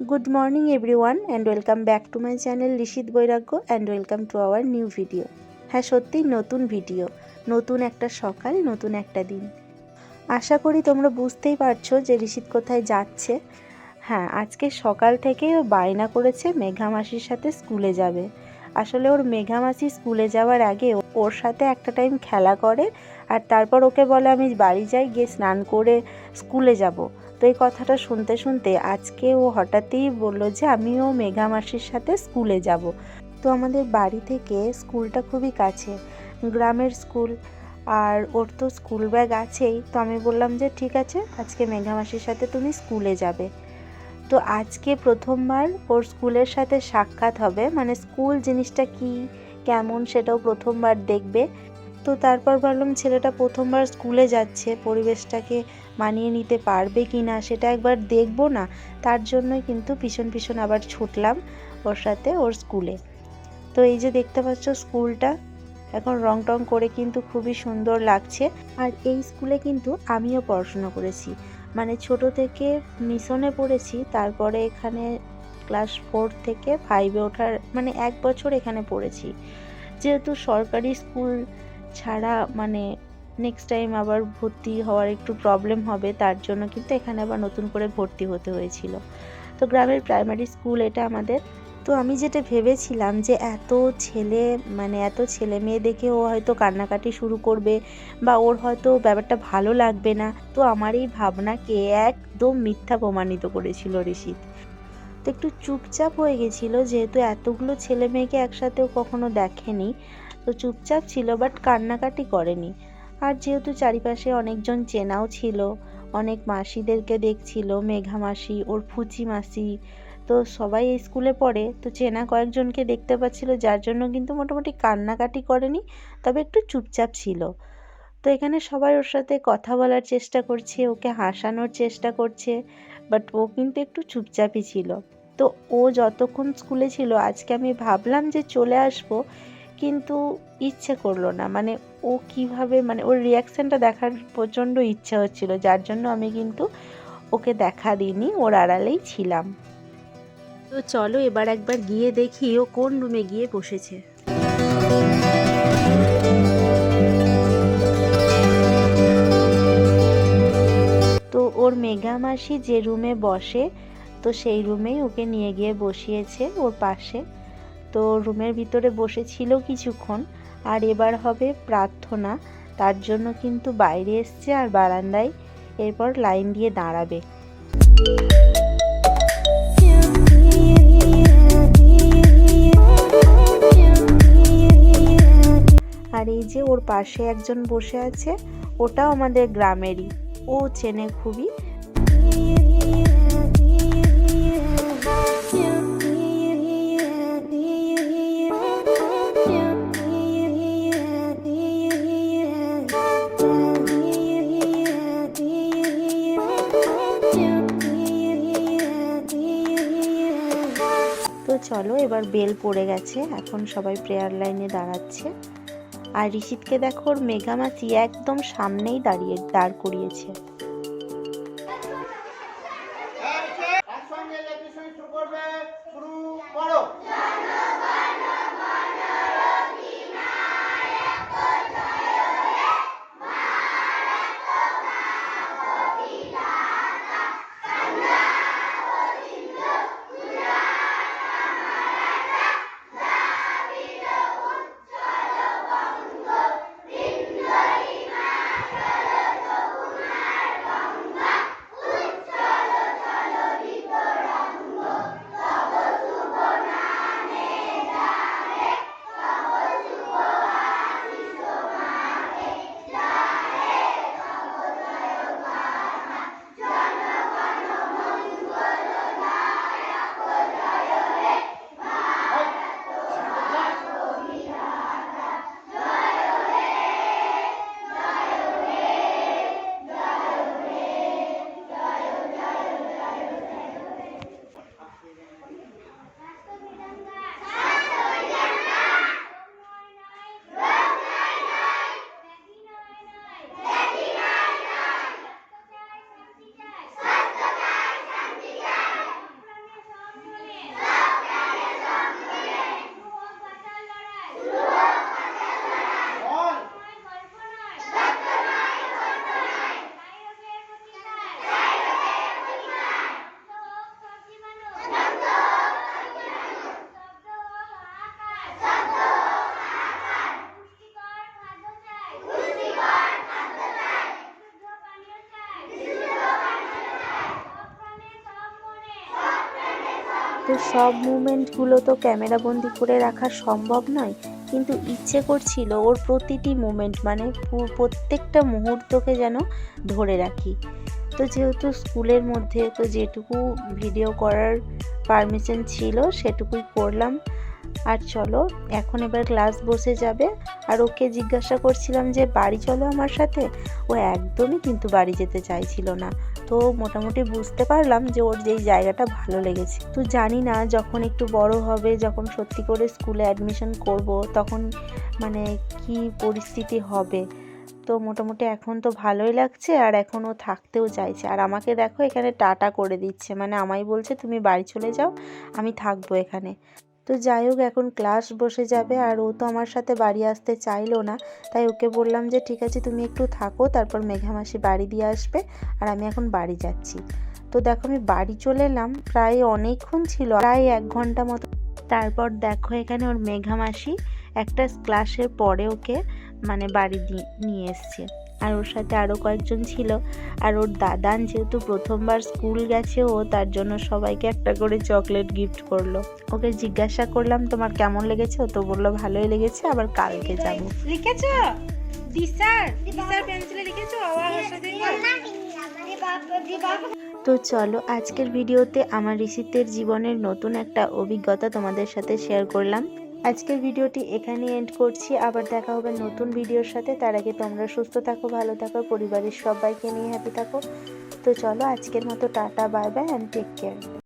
Good morning everyone and welcome back to my channel Rishit Bairagya and welcome to our new video হ্যাঁ সত্যিই নতুন video নতুন একটা সকাল, নতুন একটা দিন। আশা করি তোমরা বুঝতেই পারছ যে ঋষিত কোথায় যাচ্ছে। হ্যাঁ আজকে সকাল থেকে ও বায়না করেছে মেঘামাসির সাথে স্কুলে যাবে। আসলে ওর মেঘামাসি স্কুলে যাওয়ার আগে ওর সাথে একটা টাইম খেলা করে, আর তারপর ওকে বলে, আমি বাড়ি যাই, গিয়ে স্নান করে স্কুলে যাব। তো এই কথাটা শুনতে শুনতে আজকে ও হঠাৎই বলল যে আমিও মেঘা মাসির সাথে স্কুলে যাব। তো আমাদের বাড়ি থেকে স্কুলটা খুবই কাছে, গ্রামের স্কুল। আর ওর তো স্কুল ব্যাগ আছেই, তো আমি বললাম যে ঠিক আছে, আজকে মেঘা মাসির সাথে তুমি স্কুলে যাবে। তো আজকে প্রথমবার ওর স্কুলের সাথে সাক্ষাৎ হবে মানে স্কুল জিনিসটা কি, কেমন সেটাও প্রথমবার দেখবে। তো তারপর ভাবলাম ছেলেটা প্রথমবার স্কুলে যাচ্ছে, পরিবেশটাকে মানিয়ে নিতে পারবে কি না সেটা একবার দেখব না। তার জন্যই কিন্তু পিছন পিছন আবার ছুটলাম ওর সাথে ওর স্কুলে। তো এই যে দেখতে পাচ্ছ স্কুলটা, এখন রং টং করে কিন্তু খুবই সুন্দর লাগছে। আর এই স্কুলে কিন্তু আমিও পড়াশোনা করেছি। মানে ছোট থেকে মিশনে পড়েছি, তারপরে এখানে ক্লাস ফোর থেকে ফাইভে ওঠার মানে এক বছর এখানে পড়েছি। যেহেতু সরকারি স্কুল ছাড়া মানে নেক্সট টাইম আবার ভর্তি হওয়ার একটু প্রবলেম হবে, তার জন্য কিন্তু এখানে আবার নতুন করে ভর্তি হতে হয়েছিল। তো গ্রামের প্রাইমারি স্কুল এটা আমাদের। তো আমি যেটা ভেবেছিলাম যে এত ছেলে মানে এত ছেলে মেয়ে দেখে ও হয়তো কান্নাকাটি শুরু করবে বা ওর হয়তো ব্যাপারটা ভালো লাগবে না, তো আমার এই ভাবনাকে একদম মিথ্যা প্রমাণিত করেছিল ঋষিত তো একটু চুপচাপ হয়ে গেছিল, যেহেতু এতগুলো ছেলে মেয়েকে একসাথেও কখনো দেখেনি। তো চুপচাপ ছিল বাট কান্নাকাটি করেনি। আর যেহেতু চারিপাশে অনেকজন চেনাও ছিল, অনেক মাসিদেরকে দেখছিল, মেঘা মাসি, ওর ফুচি মাসি, তো সবাই এই স্কুলে পড়ে, তো চেনা কয়েকজনকে দেখতে পাচ্ছিল, যার জন্য কিন্তু মোটামুটি কান্নাকাটি করেনি, তবে একটু চুপচাপ ছিল। তো এখানে সবাই ওর সাথে কথা বলার চেষ্টা করছে, ওকে হাসানোর চেষ্টা করছে বাট ও কিন্তু একটু চুপচাপই ছিল। তো ও যতক্ষণ স্কুলে ছিল, আজকে আমি ভাবলাম যে চলে আসব কিন্তু ইচ্ছে করল না। মানে ও কীভাবে মানে ওর রিয়াকশানটা দেখার প্রচণ্ড ইচ্ছা হচ্ছিল। যার জন্য আমি কিন্তু ওকে দেখা দিইনি ওর আড়ালেই ছিলাম। তো চলো এবার একবার গিয়ে দেখি ও কোন রুমে গিয়ে বসেছে। তো ওর মেঘা মাসি যে রুমে বসে তো সেই রুমেই ওকে নিয়ে গিয়ে বসিয়েছে ওর পাশে। তো রুমের ভিতরে বসেছিল কিছুক্ষণ, আর এবার হবে প্রার্থনা। তার জন্য কিন্তু বাইরে এসছে আর বারান্দায় এরপর লাইন দিয়ে দাঁড়াবে। আর এই যে ওর পাশে একজন বসে আছে, ওটাও আমাদের গ্রামেরই। ও চেনে খুবই। চলো, এবার বেল পড়ে গেছে। এখন সবাই প্রেয়ার লাইনে দাঁড়াচ্ছে। আর ঋষিতকে দেখো, ওর মেঘামাছি একদম সামনেই দাঁড়িয়ে, দাঁড় করিয়েছে। তো সব মুমেন্টগুলো তো ক্যামেরা বন্দি করে রাখা সম্ভব নয়। কিন্তু ইচ্ছে করছিল ওর প্রতিটি মুমেন্ট মানে প্রত্যেকটা মুহূর্তকে যেন ধরে রাখি। তো যেহেতু স্কুলের মধ্যে তো যেটুকু ভিডিও করার পারমিশন ছিল, সেটুকুই করলাম। আর চলো, এখন এবার ক্লাস বসে যাবে। আর ওকে জিজ্ঞাসা করছিলাম যে, বাড়ি চলো আমার সাথে? ও একদমই কিন্তু বাড়ি যেতে চাইছিল না। তো মোটামুটি বুঝতে পারলাম যে, ওর যেই জায়গাটা ভালো লেগেছে। তো জানি না, যখন একটু বড় হবে, যখন সত্যি করে স্কুলে অ্যাডমিশন করব, তখন মানে কি পরিস্থিতি হবে? তো মোটামুটি এখন তো ভালোই লাগছে, আর এখন ও থাকতেও চাইছে। আর আমাকে দেখো, এখানে টাটা করে দিচ্ছে। মানে আমায় বলছে, তুমি বাড়ি চলে যাও, আমি থাকব এখানে। তো যাই হোক, এখন ক্লাস বসে যাবে আর ও তো আমার সাথে বাড়ি আসতে চাইলো না। তাই ওকে বললাম যে, ঠিক আছে, তুমি একটু থাকো, তারপর মেঘামাসি বাড়ি দিয়ে আসবে আর আমি এখন বাড়ি যাচ্ছি। তো দেখো, আমি বাড়ি চলে এলাম। প্রায় অনেকক্ষণ ছিল, প্রায় এক ঘণ্টা মতো। তারপর দেখো, এখানে ওর মেঘামাসি একটা ক্লাসের পরে ওকে মানে বাড়ি নিয়ে এসছে। আর ওর সাথে আরও কয়েকজন ছিল। আর ওর দাদান যেহেতু প্রথমবার স্কুল গেছে ও তার জন্য সবাইকে একটা করে চকলেট গিফট করল। ওকে জিজ্ঞাসা করলাম তোমার কেমন লেগেছে? ও তো বলল ভালোই লেগেছে আবার কালকে যাব। লিখেছো? দিশার দিশার পেন্সিলে লিখেছো? আবার ওর সাথে তো চলো আজকের ভিডিওতে আমার ঋষিতের জীবনের নতুন একটা অভিজ্ঞতা তোমাদের সাথে শেয়ার করলাম। আজকের ভিডিওটি এখানেই এন্ড করছি। আবার দেখা হবে নতুন ভিডিওর সাথে। তার আগে তোমরা সুস্থ থাকো, ভালো থাকো, পরিবারের সবাইকে নিয়ে হ্যাপি থাকো। তো চলো আজকের মতো tata bye bye and take care